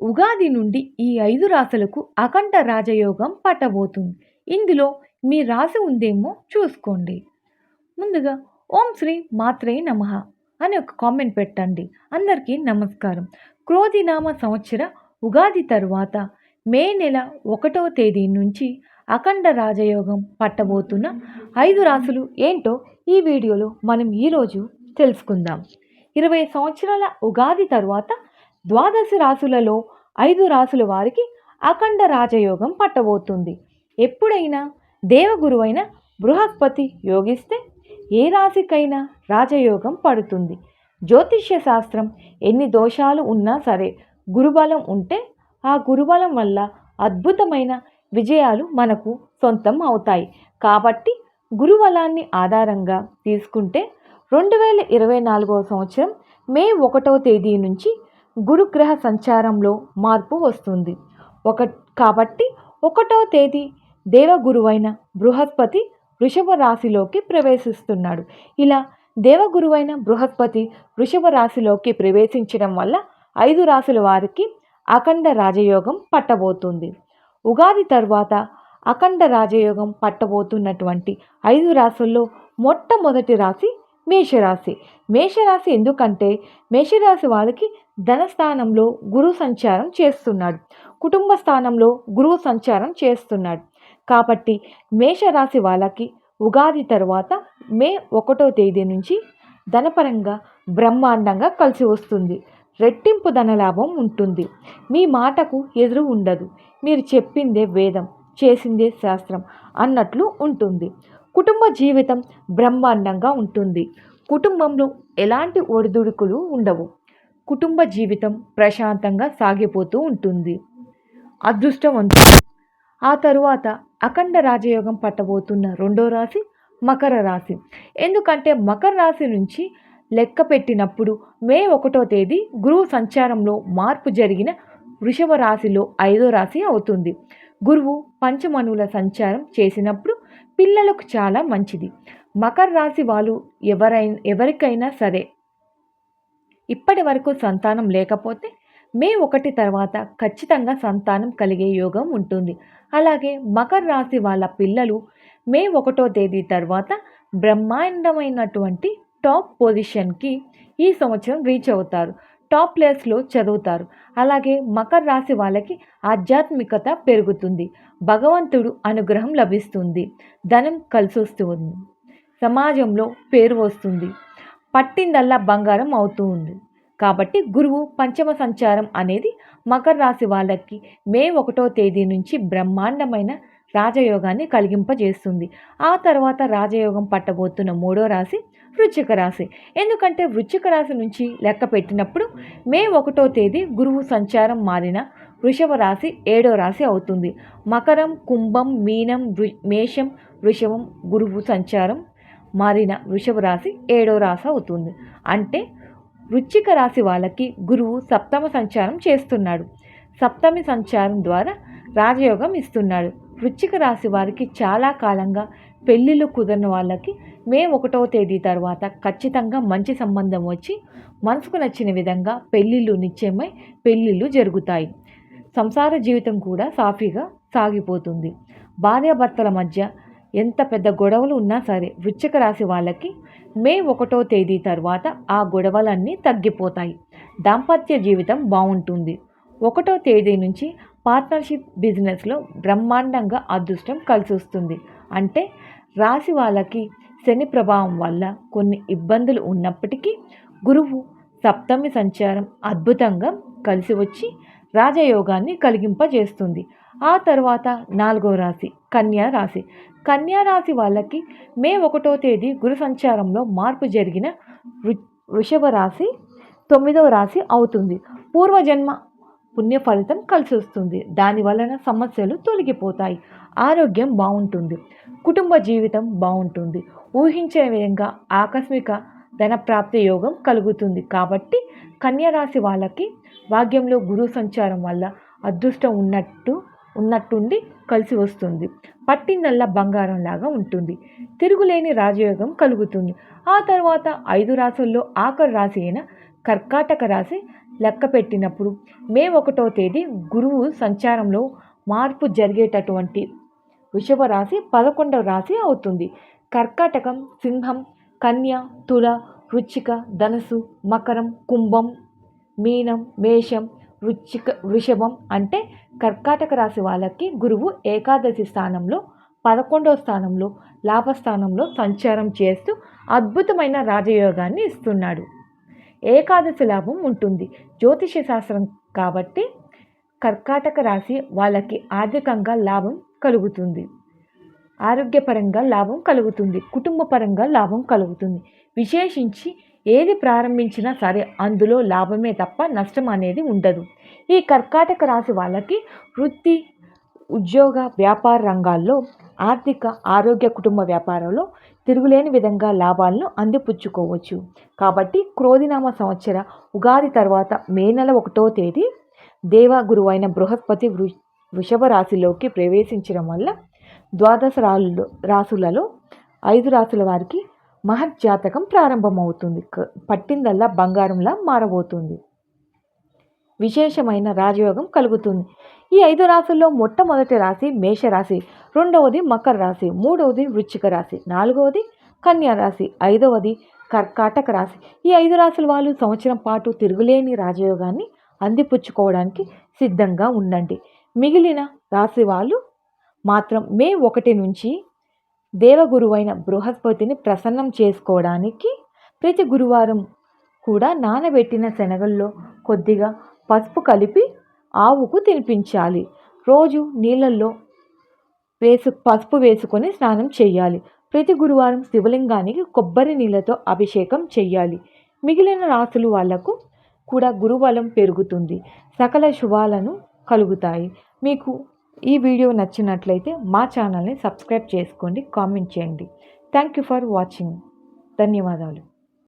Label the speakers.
Speaker 1: ఉగాది నుండి ఈ ఐదు రాశులకు అఖండ రాజయోగం పట్టబోతుంది. ఇందులో మీ రాశి ఉందేమో చూసుకోండి. ముందుగా ఓం శ్రీ మాత్రే నమ అని ఒక కామెంట్ పెట్టండి. అందరికీ నమస్కారం. క్రోధినామ సంవత్సర ఉగాది తరువాత మే నెల ఒకటవ తేదీ నుంచి అఖండ రాజయోగం పట్టబోతున్న ఐదు రాసులు ఏంటో ఈ వీడియోలో మనం ఈరోజు తెలుసుకుందాం. ఇరవై సంవత్సరాల ఉగాది తరువాత ద్వాదశ రాశులలో ఐదు రాశుల వారికి అఖండ రాజయోగం పట్టబోతుంది. ఎప్పుడైనా దేవగురువైన బృహస్పతి యోగిస్తే ఏ రాశికైనా రాజయోగం పడుతుంది. జ్యోతిష్య శాస్త్రం ఎన్ని దోషాలు ఉన్నా సరే గురుబలం ఉంటే ఆ గురుబలం వల్ల అద్భుతమైన విజయాలు మనకు సొంతం అవుతాయి. కాబట్టి గురుబలాన్ని ఆధారంగా తీసుకుంటే రెండు వేల ఇరవై నాలుగవ సంవత్సరం మే ఒకటవ తేదీ నుంచి గురుగ్రహ సంచారంలో మార్పు వస్తుంది. ఒక కాబట్టి ఒకటో తేదీ దేవగురువైన బృహస్పతి వృషభ రాశిలోకి ప్రవేశిస్తున్నాడు. ఇలా దేవగురువైన బృహస్పతి వృషభ రాశిలోకి ప్రవేశించడం వల్ల ఐదు రాశుల వారికి అఖండ రాజయోగం పట్టబోతుంది. ఉగాది తర్వాత అఖండ రాజయోగం పట్టబోతున్నటువంటి ఐదు రాశుల్లో మొట్టమొదటి రాశి మేషరాశి. మేషరాశి ఎందుకంటే మేషరాశి వాళ్ళకి ధనస్థానంలో గురు సంచారం చేస్తున్నాడు. కుటుంబ స్థానంలో గురువు సంచారం చేస్తున్నాడు. కాబట్టి మేషరాశి వాళ్ళకి ఉగాది తర్వాత మే ఒకటో తేదీ నుంచి ధనపరంగా బ్రహ్మాండంగా కలిసి వస్తుంది. రెట్టింపు ధనలాభం ఉంటుంది. మీ మాటకు ఎదురు ఉండదు. మీరు చెప్పిందే వేదం చేసిందే శాస్త్రం అన్నట్లు ఉంటుంది. కుటుంబ జీవితం బ్రహ్మాండంగా ఉంటుంది. కుటుంబంలో ఎలాంటి ఒడిదుడుకులు ఉండవు. కుటుంబ జీవితం ప్రశాంతంగా సాగిపోతూ ఉంటుంది. అదృష్టవంతుడు. ఆ తరువాత అఖండ రాజయోగం పట్టబోతున్న రెండో రాశి మకర రాశి. ఎందుకంటే మకర రాశి నుంచి లెక్క పెట్టినప్పుడు మే ఒకటో తేదీ గురువు సంచారంలో మార్పు జరిగిన వృషభ రాశిలో ఐదో రాశి అవుతుంది. గురువు పంచమణువుల సంచారం చేసినప్పుడు పిల్లలకు చాలా మంచిది. మకర రాశి వాళ్ళు ఎవరైనా ఎవరికైనా సరే ఇప్పటి వరకు సంతానం లేకపోతే మే ఒకటి తర్వాత ఖచ్చితంగా సంతానం కలిగే యోగం ఉంటుంది. అలాగే మకర రాశి వాళ్ళ పిల్లలు మే ఒకటో తేదీ తర్వాత బ్రహ్మాండమైనటువంటి టాప్ పొజిషన్కి ఈ సంవత్సరం రీచ్ అవుతారు. టాప్ ప్లేస్లో చదువుతారు. అలాగే మకర రాశి వాళ్ళకి ఆధ్యాత్మికత పెరుగుతుంది. భగవంతుడు అనుగ్రహం లభిస్తుంది. ధనం కలిసి వస్తుంది సమాజంలో పేరు వస్తుంది. పట్టిందల్లా బంగారం అవుతూ ఉంది. కాబట్టి గురువు పంచమ సంచారం అనేది మకర రాశి వాళ్ళకి మే ఒకటో తేదీ నుంచి బ్రహ్మాండమైన రాజయోగాన్ని కలిగింపజేస్తుంది. ఆ తర్వాత రాజయోగం పట్టబోతున్న మూడో రాశి వృశ్చిక రాశి. ఎందుకంటే వృశ్చిక రాశి నుంచి లెక్క పెట్టినప్పుడు మే ఒకటో తేదీ గురువు సంచారం మారిన వృషభ రాశి ఏడో రాశి అవుతుంది. మకరం కుంభం మీనం మేషం వృషభం గురువు సంచారం మారిన వృషభ రాశి ఏడో రాశి అవుతుంది. అంటే వృశ్చిక రాశి వాళ్ళకి గురువు సప్తమ సంచారం చేస్తున్నాడు. సప్తమి సంచారం ద్వారా రాజయోగం ఇస్తున్నాడు. వృశ్చిక రాశి వారికి చాలా కాలంగా పెళ్ళిళ్ళు కుదరని వాళ్ళకి మే ఒకటవ తేదీ తర్వాత ఖచ్చితంగా మంచి సంబంధం వచ్చి మనసుకు నచ్చిన విధంగా పెళ్ళిళ్ళు నిశ్చయమై పెళ్ళిళ్ళు జరుగుతాయి. సంసార జీవితం కూడా సాఫీగా సాగిపోతుంది. భార్యాభర్తల మధ్య ఎంత పెద్ద గొడవలు ఉన్నా సరే వృశ్చిక రాశి వాళ్ళకి మే ఒకటో తేదీ తర్వాత ఆ గొడవలన్నీ తగ్గిపోతాయి. దాంపత్య జీవితం బాగుంటుంది. ఒకటో తేదీ నుంచి పార్ట్నర్షిప్ బిజినెస్లో బ్రహ్మాండంగా అదృష్టం కలిసి వస్తుంది అంటే రాశి వాళ్ళకి శని ప్రభావం వల్ల కొన్ని ఇబ్బందులు ఉన్నప్పటికీ గురువు సప్తమి సంచారం అద్భుతంగా కలిసి వచ్చి రాజయోగాన్ని కలిగింపజేస్తుంది. ఆ తర్వాత నాలుగో రాశి కన్యా రాశి. కన్యా రాశి వాళ్ళకి మే ఒకటో తేదీ గురు సంచారంలో మార్పు జరిగిన వృషభ రాశి తొమ్మిదవ రాశి అవుతుంది. పూర్వజన్మ పుణ్య ఫలితం కలిసి వస్తుంది దాని వలన సమస్యలు తొలగిపోతాయి. ఆరోగ్యం బాగుంటుంది కుటుంబ జీవితం బాగుంటుంది ఊహించిన విధంగా ఆకస్మిక ధనప్రాప్తి యోగం కలుగుతుంది. కాబట్టి కన్యరాశి వాళ్ళకి భాగ్యంలో గురు సంచారం వల్ల అదృష్టం ఉన్నట్టు ఉన్నట్టుండి కలిసి వస్తుంది పట్టిందల్లా బంగారం లాగా ఉంటుంది. తిరుగులేని రాజయోగం కలుగుతుంది. ఆ తర్వాత ఐదు రాసుల్లో ఆఖరు రాశి అయిన కర్కాటక రాశి లెక్క పెట్టినప్పుడు మే ఒకటో తేదీ గురువు సంచారంలో మార్పు జరిగేటటువంటి వృషభ రాశి పదకొండవ రాశి అవుతుంది. కర్కాటకం సింహం కన్య తుల వృచ్చిక ధనుసు మకరం కుంభం మీనం మేషం వృచ్చిక వృషభం అంటే కర్కాటక రాశి వాళ్ళకి గురువు ఏకాదశి స్థానంలో పదకొండవ స్థానంలో లాభస్థానంలో సంచారం చేస్తూ అద్భుతమైన రాజయోగాన్ని ఇస్తున్నాడు. ఏకాదశి లాభం ఉంటుంది. జ్యోతిష శాస్త్రం కాబట్టి కర్కాటక రాశి వాళ్ళకి ఆర్థికంగా లాభం కలుగుతుంది. ఆరోగ్యపరంగా లాభం కలుగుతుంది. కుటుంబపరంగా లాభం కలుగుతుంది. విశేషించి ఏది ప్రారంభించినా సరే అందులో లాభమే తప్ప నష్టం అనేది ఉండదు. ఈ కర్కాటక రాశి వాళ్ళకి వృత్తి ఉద్యోగ వ్యాపార రంగాల్లో ఆర్థిక ఆరోగ్య కుటుంబ వ్యాపారంలో తిరుగులేని విధంగా లాభాలను అందిపుచ్చుకోవచ్చు. కాబట్టి క్రోధినామ సంవత్సర ఉగాది తర్వాత మే నెల ఒకటో తేదీ దేవగురువు అయిన బృహస్పతి వృ వృషభ రాశిలోకి ప్రవేశించడం వల్ల ద్వాదశ రాళ్ళు రాసులలో ఐదు రాసుల వారికి మహర్జాతకం ప్రారంభమవుతుంది. పట్టిందల్లా బంగారంలా మారబోతుంది. విశేషమైన రాజయోగం కలుగుతుంది. ఈ ఐదు రాశుల్లో మొట్టమొదటి రాశి మేషరాశి రెండవది మకర రాశి మూడవది వృచ్చిక రాశి నాలుగవది కన్యా రాశి ఐదవది కర్కాటక రాశి. ఈ ఐదు రాశుల వాళ్ళు సంవత్సరం పాటు తిరుగులేని రాజయోగాన్ని అందిపుచ్చుకోవడానికి సిద్ధంగా ఉండండి. మిగిలిన రాశి వాళ్ళు మాత్రం మే ఒకటి నుంచి దేవగురువైన బృహస్పతిని ప్రసన్నం చేసుకోవడానికి ప్రతి గురువారం కూడా నానబెట్టిన శనగల్లో కొద్దిగా పసుపు కలిపి ఆవుకు తినిపించాలి. రోజు నీళ్ళల్లో వేసు పసుపు వేసుకొని స్నానం చేయాలి. ప్రతి గురువారం శివలింగానికి కొబ్బరి నీళ్ళతో అభిషేకం చేయాలి. మిగిలిన రాసులు వాళ్ళకు కూడా గురుబలం పెరుగుతుంది. సకల శుభాలను కలుగుతాయి. మీకు ఈ వీడియో నచ్చినట్లయితే మా ఛానల్ని సబ్స్క్రైబ్ చేసుకోండి కామెంట్ చేయండి. Thank you for watching. ధన్యవాదాలు.